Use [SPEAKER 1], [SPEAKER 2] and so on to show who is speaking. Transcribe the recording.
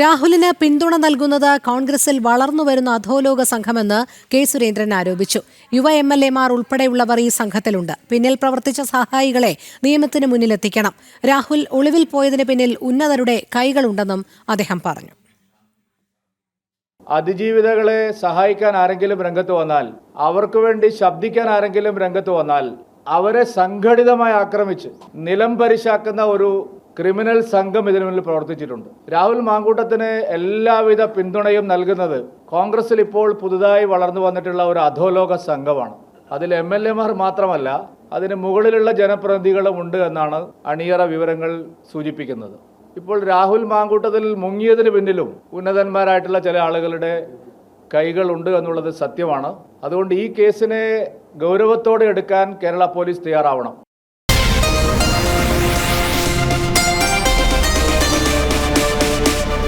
[SPEAKER 1] രാഹുലിന് പിന്തുണ നൽകുന്നത് കോൺഗ്രസിൽ വളർന്നുവരുന്ന അധോലോക സംഘമെന്ന് കെ സുരേന്ദ്രൻ ആരോപിച്ചു. യുവ എം എൽ എമാർ ഉൾപ്പെടെയുള്ളവർ ഈ സംഘത്തിലുണ്ട്. പിന്നിൽ പ്രവർത്തിച്ച സഹായികളെ നിയമത്തിന് മുന്നിലെത്തിക്കണം. രാഹുൽ ഒളിവിൽ പോയതിന് പിന്നിൽ ഉന്നതരുടെ കൈകളുണ്ടെന്നും അദ്ദേഹം പറഞ്ഞു.
[SPEAKER 2] അതിജീവിതകളെ സഹായിക്കാൻ ആരെങ്കിലും രംഗത്ത് വന്നാൽ അവർക്ക് വേണ്ടി ശബ്ദിക്കാൻ ആരെങ്കിലും രംഗത്ത് വന്നാൽ അവരെ സംഘടിതമായി ആക്രമിച്ച് നിലം പരിശാക്കുന്ന ഒരു ക്രിമിനൽ സംഘം ഇതിനു മുന്നിൽ പ്രവർത്തിച്ചിട്ടുണ്ട്. രാഹുൽ മാങ്കൂട്ടത്തിന് എല്ലാവിധ പിന്തുണയും നൽകുന്നത് കോൺഗ്രസിൽ ഇപ്പോൾ പുതുതായി വളർന്നു വന്നിട്ടുള്ള ഒരു അധോലോക സംഘമാണ്. അതിൽ എം എൽ എമാർ മാത്രമല്ല അതിന് മുകളിലുള്ള ജനപ്രതിനിധികളും ഉണ്ട് എന്നാണ് അണിയറ വിവരങ്ങൾ സൂചിപ്പിക്കുന്നത്. ഇപ്പോൾ രാഹുൽ മാങ്കൂട്ടത്തിൽ മുങ്ങിയതിന് പിന്നിലും ഉന്നതന്മാരായിട്ടുള്ള ചില ആളുകളുടെ കൈകളുണ്ട് എന്നുള്ളത് സത്യമാണ്. അതുകൊണ്ട് ഈ കേസിനെ ഗൗരവത്തോടെ എടുക്കാൻ കേരള പോലീസ് തയ്യാറാവണം.